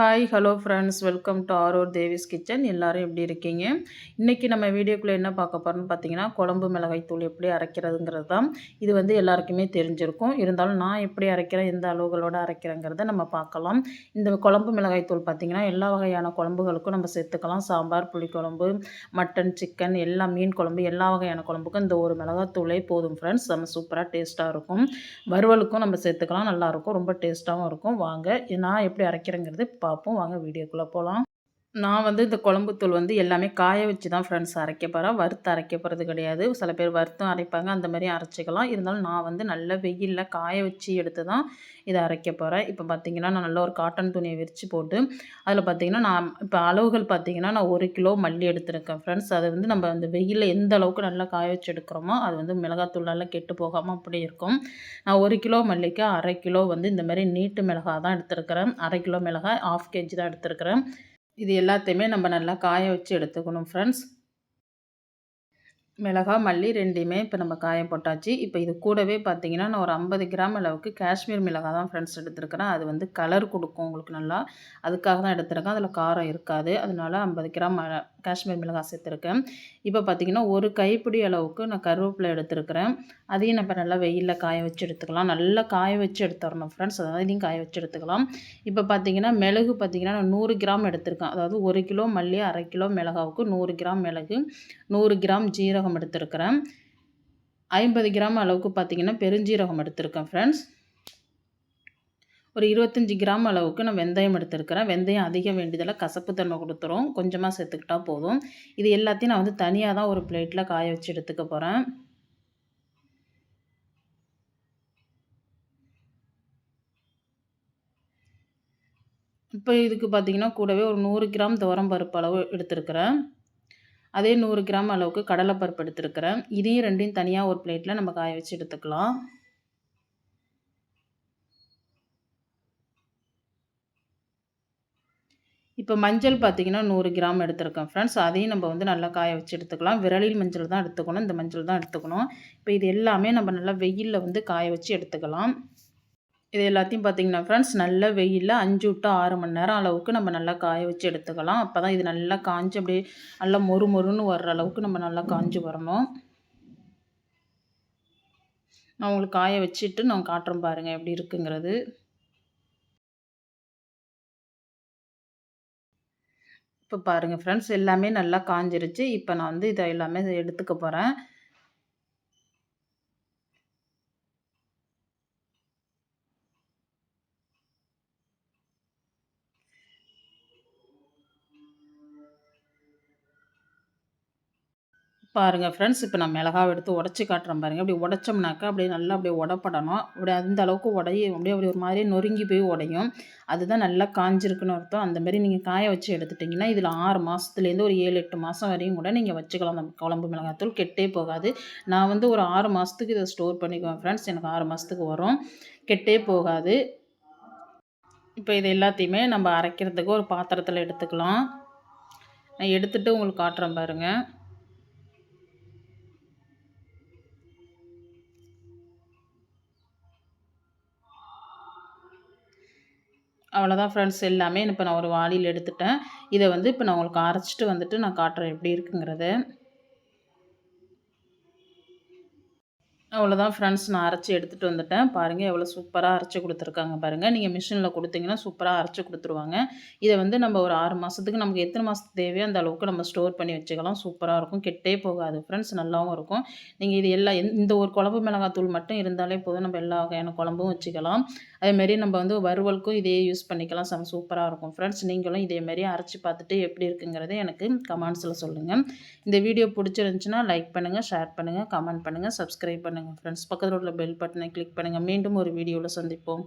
Hi hello friends welcome to ஆரோர் Devi's kitchen எல்லோரும் எப்படி இருக்கீங்க? இன்றைக்கி நம்ம வீடியோக்குள்ளே என்ன பார்க்க போகிறோம்னு பார்த்தீங்கன்னா குழம்பு மிளகாய் தூள் எப்படி அரைக்கிறதுங்கிறது தான். இது வந்து எல்லாருக்குமே தெரிஞ்சிருக்கும். இருந்தாலும் நான் எப்படி அரைக்கிறேன் எந்த அளவுகளோடு அரைக்கிறேங்கிறத நம்ம பார்க்கலாம். இந்த குழம்பு மிளகாய் தூள் பார்த்திங்கன்னா எல்லா வகையான குழம்புகளுக்கும் நம்ம சேர்த்துக்கலாம். சாம்பார் புளிக்குழம்பு மட்டன் சிக்கன் எல்லா மீன் குழம்பு எல்லா வகையான குழம்புக்கும் இந்த ஒரு மிளகாய் தூளே போதும் ஃப்ரெண்ட்ஸ் நம்ம சூப்பராக டேஸ்ட்டாக இருக்கும். வறுவலுக்கும் நம்ம சேர்த்துக்கலாம். நல்லாயிருக்கும் ரொம்ப டேஸ்ட்டாகவும் இருக்கும். வாங்க நான் எப்படி அரைக்கிறேங்கிறது பார்ப்போம். வாங்க வீடியோக்குள்ளே போகலாம் நான் வந்து இந்த குழம்புத்தூள் வந்து எல்லாமே காய வச்சு தான் ஃப்ரெண்ட்ஸ் அரைக்க போகிறேன் வறுத்து அரைக்க போகிறது கிடையாது. சில பேர் வறுத்தும் அரைப்பாங்க. அந்த மாதிரி அரைச்சிக்கலாம். இருந்தாலும் நான் வந்து நல்ல வெயிலில் காய வச்சு எடுத்து தான் இதை அரைக்க போகிறேன் இப்போ பார்த்திங்கன்னா நான் நல்ல ஒரு காட்டன் துணியை விரித்து போட்டு அதில் பார்த்திங்கன்னா நான் இப்போ அளவுகள் பார்த்திங்கன்னா நான் ஒரு கிலோ மல்லி எடுத்துருக்கேன் ஃப்ரெண்ட்ஸ் அதை வந்து நம்ம அந்த வெயிலில் எந்த அளவுக்கு நல்லா காய வச்சு எடுக்கிறோமோ அது வந்து மிளகாத்தூளால் கெட்டு போகாமல் அப்படி இருக்கும். நான் ஒரு கிலோ மல்லிக்கு அரை கிலோ வந்து இந்த மாதிரி நீட்டு மிளகாய் தான் எடுத்துருக்கிறேன். அரை கிலோ மிளகாய் ஆஃப் கேஜி தான் எடுத்துருக்கிறேன். இது எல்லாத்தையுமே நம்ம நல்லா காய வச்சு எடுத்துக்கணும் ஃப்ரெண்ட்ஸ் மிளகா மல்லி ரெண்டையுமே இப்போ நம்ம காயம் போட்டாச்சு. இப்போ இது கூடவே பார்த்தீங்கன்னா நான் ஒரு ஐம்பது கிராம் அளவுக்கு காஷ்மீர் மிளகா தான் ஃப்ரெண்ட்ஸ் எடுத்துருக்கிறேன். அது வந்து கலர் கொடுக்கும் உங்களுக்கு நல்லா. அதுக்காக தான் எடுத்துருக்கேன். அதில் காரம் இருக்காது. அதனால ஐம்பது கிராம் காஷ்மீர் மிளகாய் சேர்த்துருக்கேன். இப்போ பார்த்திங்கன்னா ஒரு கைப்பிடி அளவுக்கு நான் கருவேப்பிலை எடுத்துருக்கிறேன். அதையும் நம்ம நல்லா வெயிலில் காய வச்சு எடுத்துக்கலாம். நல்லா காய வச்சு எடுத்துடணும் ஃப்ரெண்ட்ஸ் அதாவது இதையும் காய வச்சு எடுத்துக்கலாம். இப்போ பார்த்திங்கன்னா மிளகு பார்த்திங்கன்னா நான் நூறு கிராம் எடுத்திருக்கேன். அதாவது ஒரு கிலோ மல்லி அரை கிலோ மிளகாவுக்கு நூறு கிராம் மிளகு நூறு கிராம் ஜீரகம் எடுத்திருக்கிறேன். ஐம்பது கிராம் அளவுக்கு பார்த்திங்கன்னா பெருஞ்சீரகம் எடுத்திருக்கேன் ஃப்ரெண்ட்ஸ் ஒரு இருபத்தஞ்சி கிராம் அளவுக்கு நான் வெந்தயம் எடுத்துருக்கிறேன். வெந்தயம் அதிகம் வேண்டியதில் கசப்பு தன்மை கொடுத்துரும். கொஞ்சமாக சேர்த்துக்கிட்டா போதும். இது எல்லாத்தையும் நான் வந்து தனியாக தான் ஒரு பிளேட்டில் காய வச்சு எடுத்துக்க போகிறேன் இப்போ இதுக்கு பார்த்திங்கன்னா கூடவே ஒரு நூறு கிராம் துவரம் பருப்பு அளவு எடுத்துருக்கிறேன். அதே நூறு கிராம் அளவுக்கு கடலைப்பருப்பு எடுத்துருக்கிறேன். இதையும் ரெண்டையும் தனியாக ஒரு பிளேட்டில் நம்ம காய வச்சு எடுத்துக்கலாம். இப்போ மஞ்சள் பார்த்திங்கன்னா நூறு கிராம் எடுத்துருக்கேன் ஃப்ரெண்ட்ஸ் அதையும் நம்ம வந்து நல்லா காய வச்சு எடுத்துக்கலாம். விரலில் மஞ்சள் தான் எடுத்துக்கணும். இந்த மஞ்சள் தான் எடுத்துக்கணும். இப்போ இது எல்லாமே நம்ம நல்லா வெயிலில் வந்து காய வச்சு எடுத்துக்கலாம். இது எல்லாத்தையும் பார்த்திங்கன்னா ஃப்ரெண்ட்ஸ் நல்ல வெயிலில் அஞ்சு விட்டு ஆறு மணி நேரம் அளவுக்கு நம்ம நல்லா காய வச்சு எடுத்துக்கலாம். அப்போ தான் இது நல்லா காஞ்சி அப்படியே நல்லா மொறு மொறுன்னு வர்ற அளவுக்கு நம்ம நல்லா காஞ்சி வரணும். நான் உங்களுக்கு காய வச்சுட்டு நான் காட்டுறேன் பாருங்கள் எப்படி இருக்குங்கிறது. இப்போ பாருங்கள் ஃப்ரெண்ட்ஸ் எல்லாமே நல்லா காஞ்சிருச்சு. இப்போ நான் வந்து இதை எல்லாமே எடுத்துக்க போகிறேன் பாருங்கள் ஃப்ரெண்ட்ஸ் இப்போ நான் மிளகாவை எடுத்து உடச்சி காட்டுறேன் பாருங்கள் அப்படி உடச்சோம்னாக்கா அப்படியே நல்லா அப்படியே உடப்படணும். அப்படியே அந்த அளவுக்கு உடையும் அப்படியே அப்படி ஒரு மாதிரி நொறுங்கி போய் உடையும். அதுதான் நல்லா காஞ்சிருக்குன்னு அர்த்தம். அந்த மாதிரி நீங்கள் காய வச்சு எடுத்துட்டிங்கன்னா இதில் ஆறு மாதத்துலேருந்து ஒரு ஏழு எட்டு மாதம் வரையும் கூட நீங்கள் வச்சுக்கலாம் அந்த குழம்பு மிளகாத்தூள் கெட்டே போகாது. நான் வந்து ஒரு ஆறு மாதத்துக்கு இதை ஸ்டோர் பண்ணிக்குவேன் ஃப்ரெண்ட்ஸ் எனக்கு ஆறு மாதத்துக்கு வரும். கெட்டே போகாது. இப்போ இது எல்லாத்தையுமே நம்ம அரைக்கிறதுக்கு ஒரு பாத்திரத்தில் எடுத்துக்கலாம். நான் எடுத்துகிட்டு உங்களுக்கு காட்டுறேன் பாருங்கள் அவ்வளோதான் ஃப்ரெண்ட்ஸ் எல்லாமே இப்போ நான் ஒரு வாளியில் எடுத்துட்டேன். இதை வந்து இப்போ நான் உங்களுக்கு அரைச்சிட்டு வந்துட்டு நான் காட்டுறேன் எப்படி இருக்குங்கிறத. அவ்வளோதான் ஃப்ரெண்ட்ஸ் நான் அரைச்சி எடுத்துகிட்டு வந்துட்டேன். பாருங்கள் எவ்வளோ சூப்பராக அரைச்சி கொடுத்துருக்காங்க பாருங்கள் நீங்கள் மிஷினில் கொடுத்தீங்கன்னா சூப்பராக அரைச்சி கொடுத்துருவாங்க. இதை வந்து நம்ம ஒரு ஆறு மாதத்துக்கு நமக்கு எத்தனை மாதத்துக்கு தேவையோ அந்த அளவுக்கு நம்ம ஸ்டோர் பண்ணி வச்சுக்கலாம். சூப்பராக இருக்கும். கெட்டே போகாது. ஃப்ரெண்ட்ஸ் நல்லாவும் இருக்கும். நீங்கள் இது எல்லா இந்த ஒரு குழம்பு மிளகாத்தூள் மட்டும் இருந்தாலே போதும். நம்ம எல்லா வகையான குழம்பும் வச்சுக்கலாம். அதேமாரி நம்ம வந்து வறுவலுக்கும் இதே யூஸ் பண்ணிக்கலாம். செம சூப்பராக இருக்கும். ஃப்ரெண்ட்ஸ் நீங்களும் இதேமாரி அரைச்சி பார்த்துட்டு எப்படி இருக்குங்கிறத எனக்கு கமெண்ட்ஸில் சொல்லுங்கள் இந்த வீடியோ பிடிச்சிருந்துச்சுன்னா லைக் பண்ணுங்கள் ஷேர் பண்ணுங்கள் கமெண்ட் பண்ணுங்கள் சப்ஸ்கிரைப் பண்ணுங்கள் ஃப்ரெண்ட்ஸ் பக்கத்தில் உள்ள பெல் பட்டனை கிளிக் பண்ணுங்கள் மீண்டும் ஒரு வீடியோவில் சந்திப்போம்.